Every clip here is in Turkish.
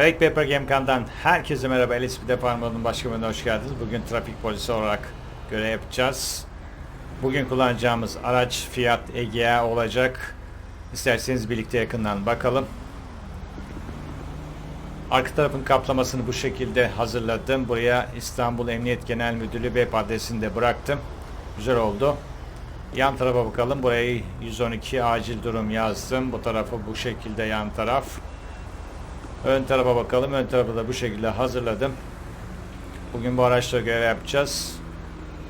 Break Paper Gamecan'dan herkese merhaba. LSP Departmanı'nın başka bölümüne hoş geldiniz. Bugün trafik polisi olarak görev yapacağız. Bugün kullanacağımız araç Fiat Egea olacak. İsterseniz birlikte yakından bakalım. Arka tarafın kaplamasını bu şekilde hazırladım. Buraya İstanbul Emniyet Genel Müdürlüğü web adresini de bıraktım. Güzel oldu. Yan tarafa bakalım. Burayı 112 acil durum yazdım. Bu tarafı bu şekilde yan taraf. Ön tarafa bakalım. Ön tarafı da bu şekilde hazırladım. Bugün bu araçla görev yapacağız.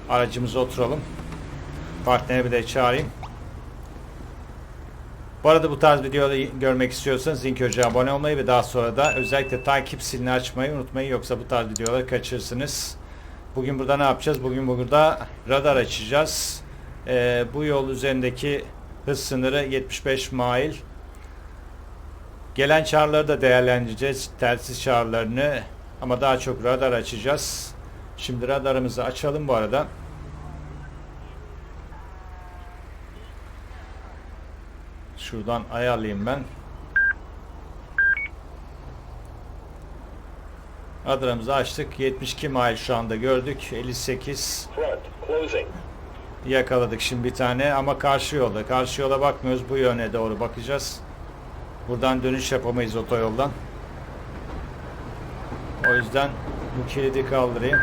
Aracımıza oturalım. Partneri bir de çağırayım. Bu arada bu tarz videoları görmek istiyorsanız link önce abone olmayı ve daha sonra da özellikle takip zilini açmayı unutmayın. Yoksa bu tarz videoları kaçırırsınız. Bugün burada ne yapacağız? Bugün burada radar açacağız. Ee, bu yol üzerindeki hız sınırı 75 mil. Gelen çağrıları da değerlendireceğiz. Telsiz çağrılarını ama daha çok radar açacağız. Şimdi radarımızı açalım bu arada. Şuradan ayarlayayım ben. Radarımızı açtık. 72 mil şu anda gördük. 58 Front, closing. yakaladık şimdi bir tane ama karşı yolda. Karşı yola bakmıyoruz. Bu yöne doğru bakacağız. Buradan dönüş yapamayız otoyoldan. O yüzden bu kilidi kaldırayım.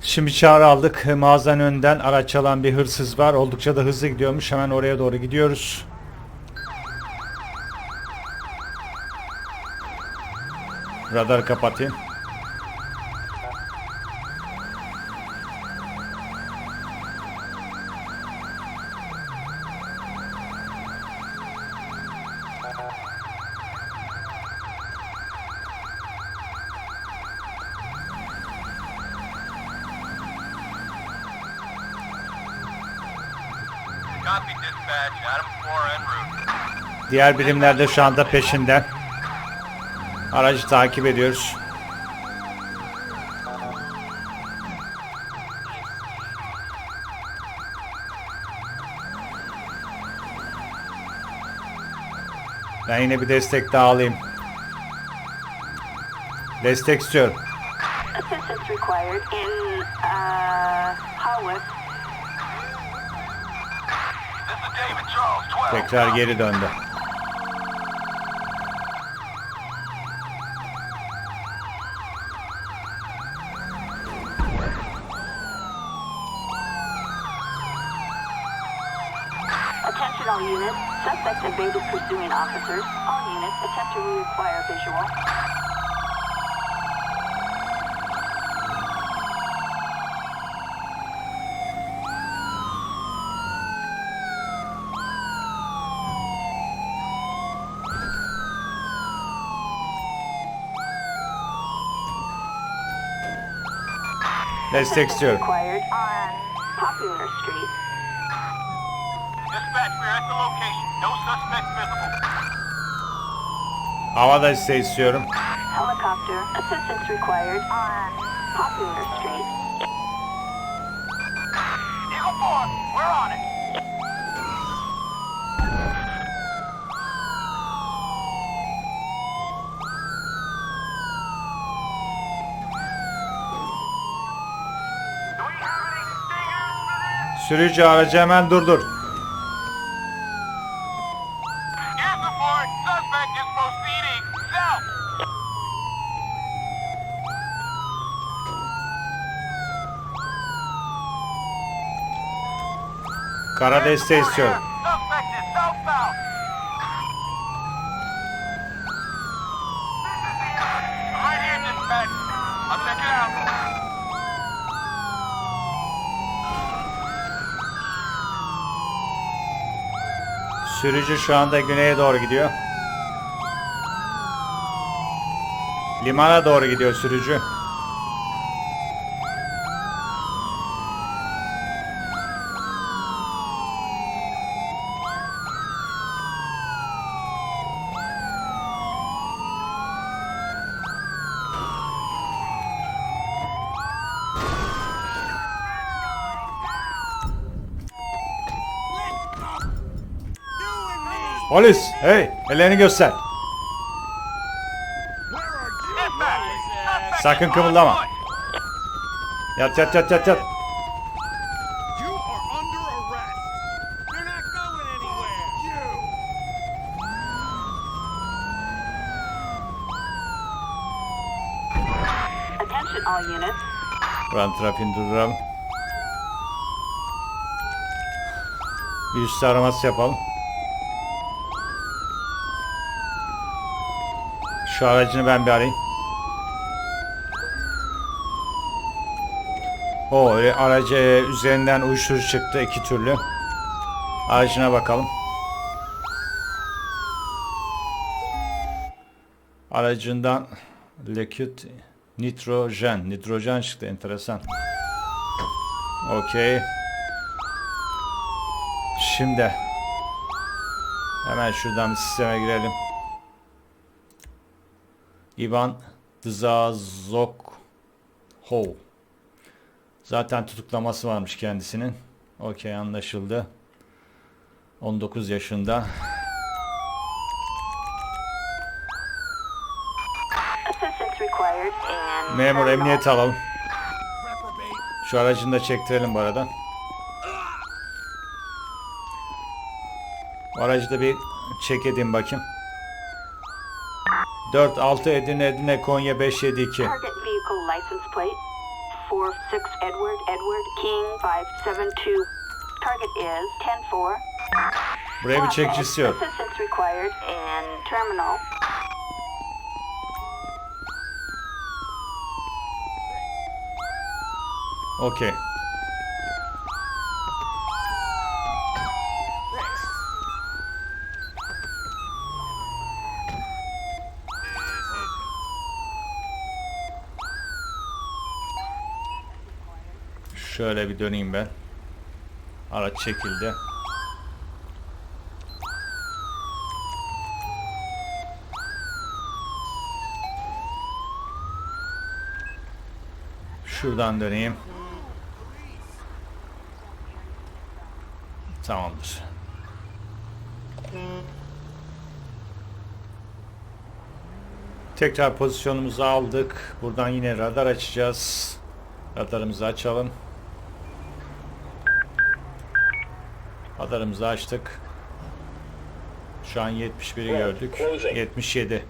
Şimdi çağrı aldık. Mağazanın önünden araç çalan bir hırsız var. Oldukça da hızlı gidiyormuş. Hemen oraya doğru gidiyoruz. Radar kapatayım. Diğer birimler de şu anda peşinden. Aracı takip ediyoruz. Ben yine bir destek daha alayım. Destek istiyorum. Assistance required in uh, Haworth. This is David Charles 12. Tekrar geri döndü. Evaded pursuing officers. All units attempt to reacquire visual. Destek Assistance istiyorum. required on Popular Street. Location. No suspect visible. Hava desteği istiyorum. Helicopter. Assistance required on Popular Street. Eagle 4, we're on it. Sürücü aracı hemen durdur. Here's the Ford. Suspect is proceeding south. Kara desteği istiyorum. Suspect is southbound. Right here, dispatch. I'll check it out. Sürücü şu anda güneye doğru gidiyor. Limana doğru gidiyor sürücü. Polis! Hey! Ellerini göster. Sakın kımıldama. Yat yat yat yat yat. Buranın trafiğini durduralım. Bir üstü araması yapalım. Şu aracını ben bir arayayım. O aracı üzerinden uyuşturucu çıktı iki türlü. Aracına bakalım. Aracından liquid nitrojen. Nitrojen çıktı enteresan. Okey. Şimdi hemen şuradan bir sisteme girelim. Ivan Dzazok Ho. Zaten tutuklaması varmış kendisinin. Okey anlaşıldı. 19 yaşında. Memur emniyete alalım. Şu aracını da çektirelim bu arada. Bu aracı da bir çek edeyim bakayım. 4 6 Edirne Edirne Konya 572. Target vehicle license plate 46 Edward Edward King 572. Target is 104. Buraya bir çekici istiyor. Assistance required in terminal. Okey. Şöyle bir döneyim ben. Araç çekildi. Şuradan döneyim. Tamamdır. Tekrar pozisyonumuzu aldık. Buradan yine radar açacağız. Radarımızı açalım. Radarımızı açtık. Şu an 71'i gördük. 77.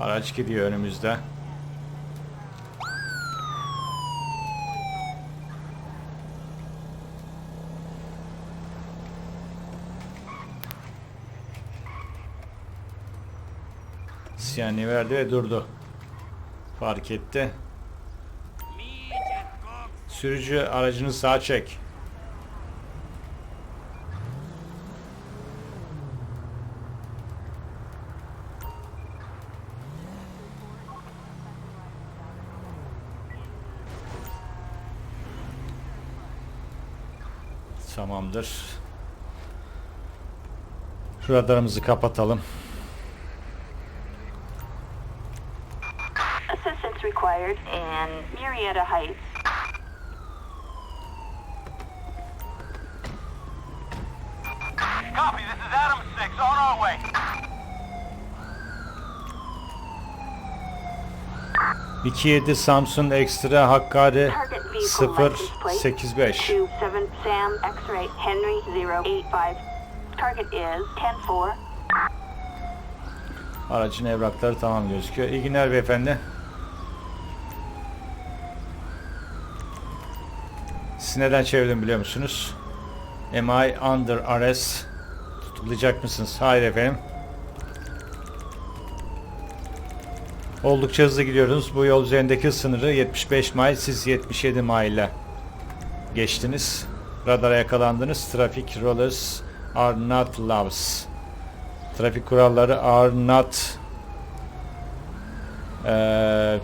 Araç gidiyor önümüzde. Sinyalini verdi ve durdu. Fark etti. Sürücü aracını sağa çek. Tamamdır. Radarımızı kapatalım. Assistance required in Murrieta Heights. Copy. This is Adam 6 on our way. İki yedi Samsun Extra Hakkari Target vehicle license plate 085. 27 Sam X-ray Henry 085. Target is 104. Aracın evrakları tamam gözüküyor. İyi günler beyefendi. Siz neden çevirdim biliyor musunuz? Am I under arrest? Tutuklayacak mısınız? Hayır efendim. Oldukça hızlı gidiyoruz. Bu yol üzerindeki sınırı 75 mile, siz 77 mile ile geçtiniz. Radara yakalandınız. Traffic rollers are not laws. Trafik kuralları are not eee,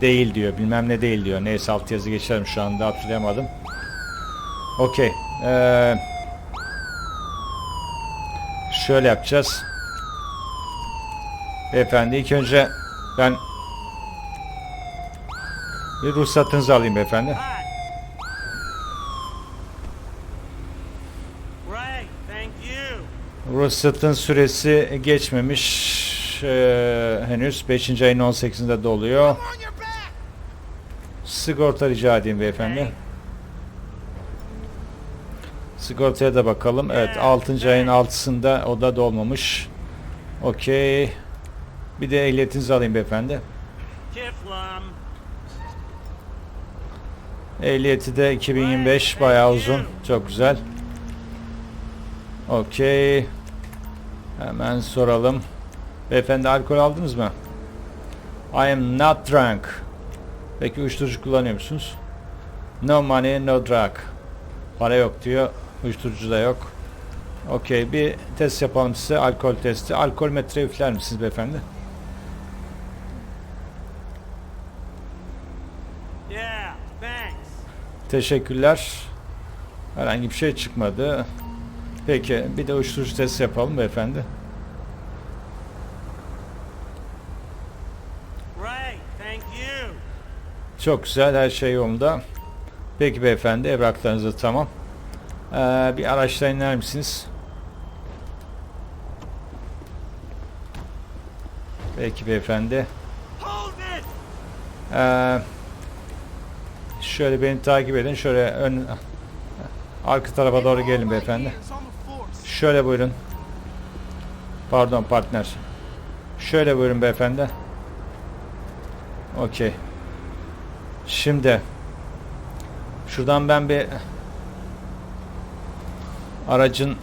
değil diyor. Bilmem ne değil diyor. Neyse alt yazı geçerim şu anda hatırlayamadım. Okey. Eee, şöyle yapacağız. Beyefendi ilk önce ben bir ruhsatınızı alayım beyefendi. Ruhsatın süresi geçmemiş. Ee, henüz 5. ayın 18'inde doluyor. Sigorta rica edeyim beyefendi. Sigortaya da bakalım. Evet 6. ayın 6'sında o da dolmamış. Okey. Bir de ehliyetinizi alayım beyefendi. Kiflam. Ehliyeti de 2025 bayağı uzun. Çok güzel. Okey. Hemen soralım. Beyefendi alkol aldınız mı? I am not drunk. Peki uyuşturucu kullanıyor musunuz? No money, no drug. Para yok diyor. Uyuşturucu da yok. Okey bir test yapalım size. Alkol testi. Alkol metre üfler misiniz beyefendi? Yeah, thanks. Teşekkürler. Herhangi bir şey çıkmadı. Peki bir de uyuşturucu testi yapalım beyefendi. Great, thank you. Çok güzel her şey yolunda. Peki beyefendi evraklarınız da tamam. Ee, bir araçtan iner misiniz? Peki beyefendi. Ee, şöyle beni takip edin. Şöyle ön arka tarafa doğru gelin beyefendi. Şöyle buyurun. Pardon partner. Şöyle buyurun beyefendi. Okey. Şimdi şuradan ben bir aracın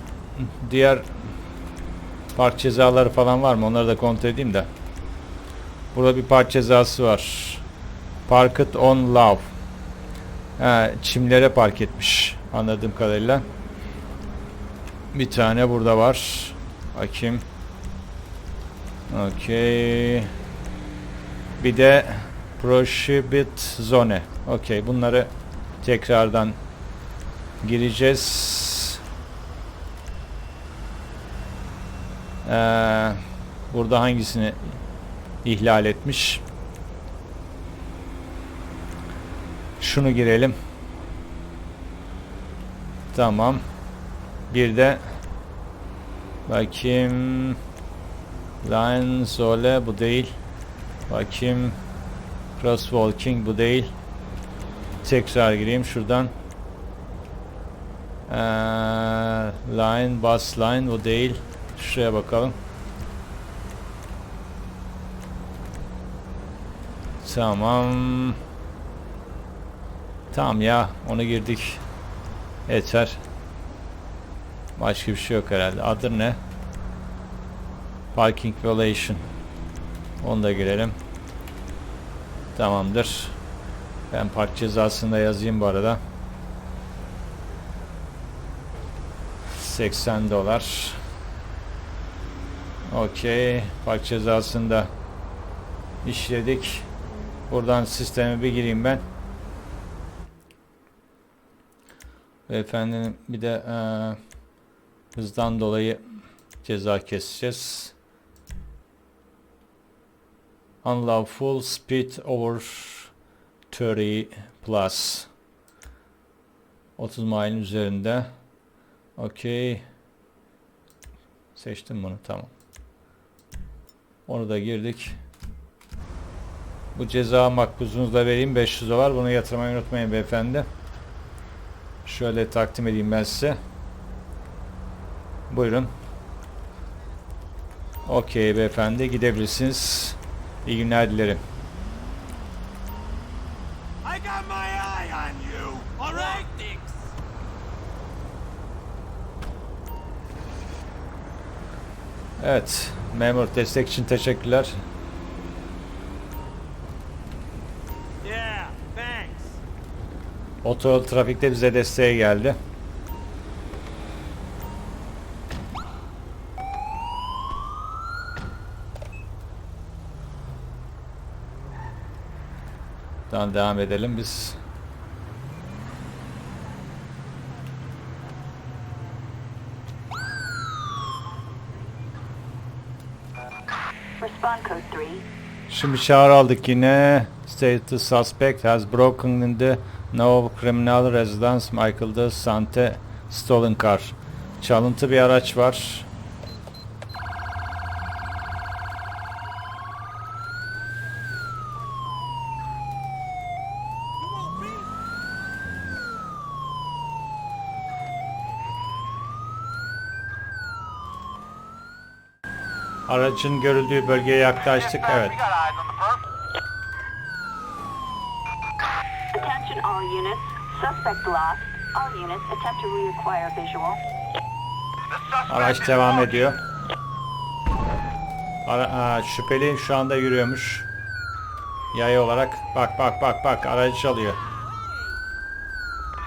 diğer park cezaları falan var mı? Onları da kontrol edeyim de. Burada bir park cezası var. Park it on love. Ha, çimlere park etmiş anladığım kadarıyla. Bir tane burada var. Bakayım. Okey. Bir de Prohibit Zone. Okey. Bunları tekrardan gireceğiz. Ee, burada hangisini ihlal etmiş? Şunu girelim. Tamam. Bir de bakayım Line Zole bu değil. Bakayım Crosswalking bu değil. Tekrar gireyim şuradan. Ee, line, bus line bu değil. Şuraya bakalım. Tamam. Tamam ya onu girdik. Yeter. Başka bir şey yok herhalde. Adı ne? Parking violation. Onu da girelim. Tamamdır. Ben park cezasını da yazayım bu arada. 80 dolar. Okey. Park cezasını da işledik. Buradan sisteme bir gireyim ben. Beyefendinin bir de eee hızdan dolayı ceza keseceğiz. Unlawful speed over 30 plus. 30 mile'in üzerinde. Okey. Seçtim bunu tamam. Onu da girdik. Bu ceza makbuzunuzu da vereyim 500 dolar. Bunu yatırmayı unutmayın beyefendi. Şöyle takdim edeyim ben size. Buyurun. Okey beyefendi gidebilirsiniz. İyi günler dilerim. Evet. Memur destek için teşekkürler. Yeah. Otoyol trafikte bize desteğe geldi. Tamam devam edelim biz. Şimdi çağrı aldık yine. Status suspect has broken in the no criminal residence Michael de Sante stolen car. Çalıntı bir araç var. Aracın görüldüğü bölgeye yaklaştık. Evet. We got eyes on the perp. Attention all units. Suspect lost. All units attempt to reacquire visual. The suspect Araç devam ediyor. Ara, aa, şüpheli şu anda yürüyormuş. Yay olarak. Bak bak bak bak aracı çalıyor.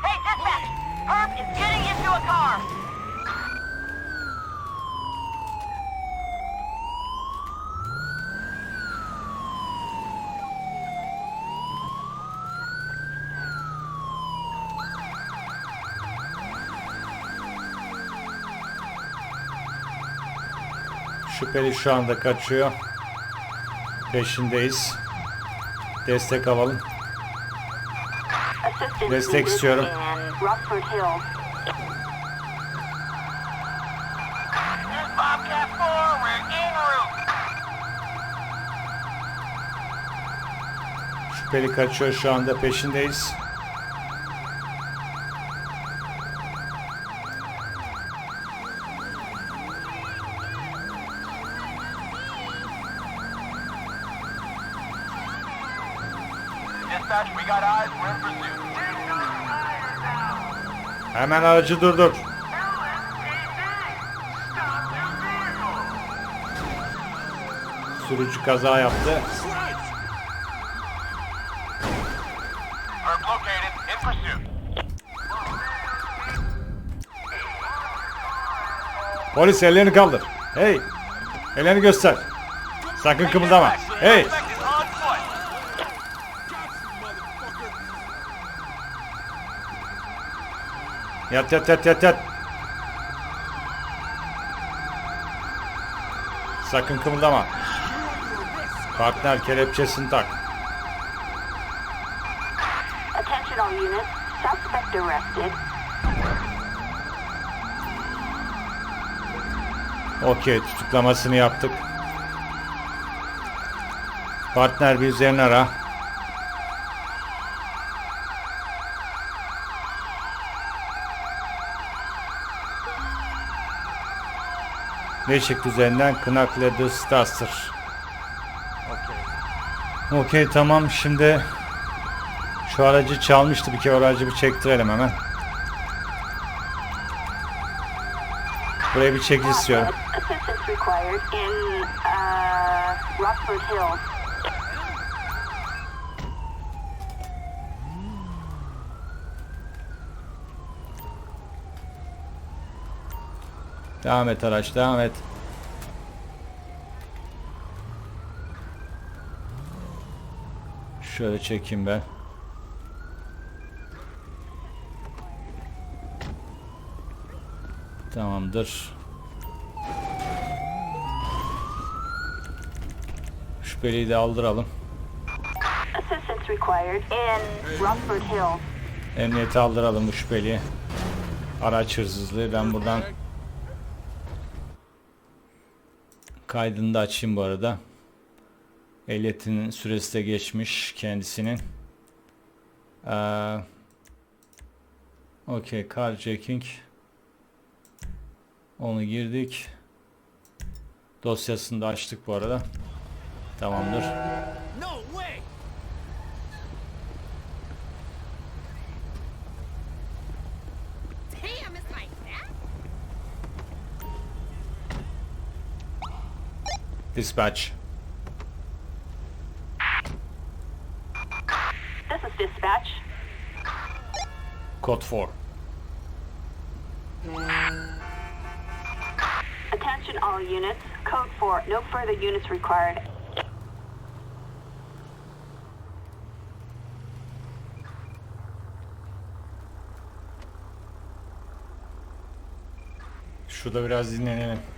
Hey, dispatch! Perp is getting into a car. Şüpheli şu anda kaçıyor. Peşindeyiz. Destek alalım. Destek istiyorum. in Rockford Hills. Here's Bobcat 4. We're en route. Şüpheli kaçıyor şu anda peşindeyiz. Dispatch, we got eyes. We're in pursuit. Hemen aracı durdur. Sürücü kaza yaptı. Polis ellerini kaldır. Hey! Ellerini göster. Sakın kımıldama. Hey! Suspect is on foot. Yat yat yat yat yat. Sakın kımıldama. Partner kelepçesini tak. Okey tutuklamasını yaptık. Partner bir üzerine ara. Ne çıktı üzerinden? Knuckle the Staster. Okey. Okey tamam şimdi şu aracı çalmıştı bir kere aracı bir çektirelim hemen. Buraya bir çekiş istiyorum. Assistance required in uh, Rockford Hills. Devam et araç devam et. Şöyle çekeyim ben. Tamamdır. Şüpheliyi de aldıralım. Emniyete aldıralım bu şüpheliyi. Araç hırsızlığı. Ben buradan kaydını da açayım bu arada. Ehliyetinin süresi de geçmiş kendisinin. Ee, Okey, carjacking. Onu girdik. Dosyasını da açtık bu arada. Tamamdır. No Dispatch. This is dispatch. Code 4. Attention all units. Code 4. No further units required. Şurada biraz dinlenelim.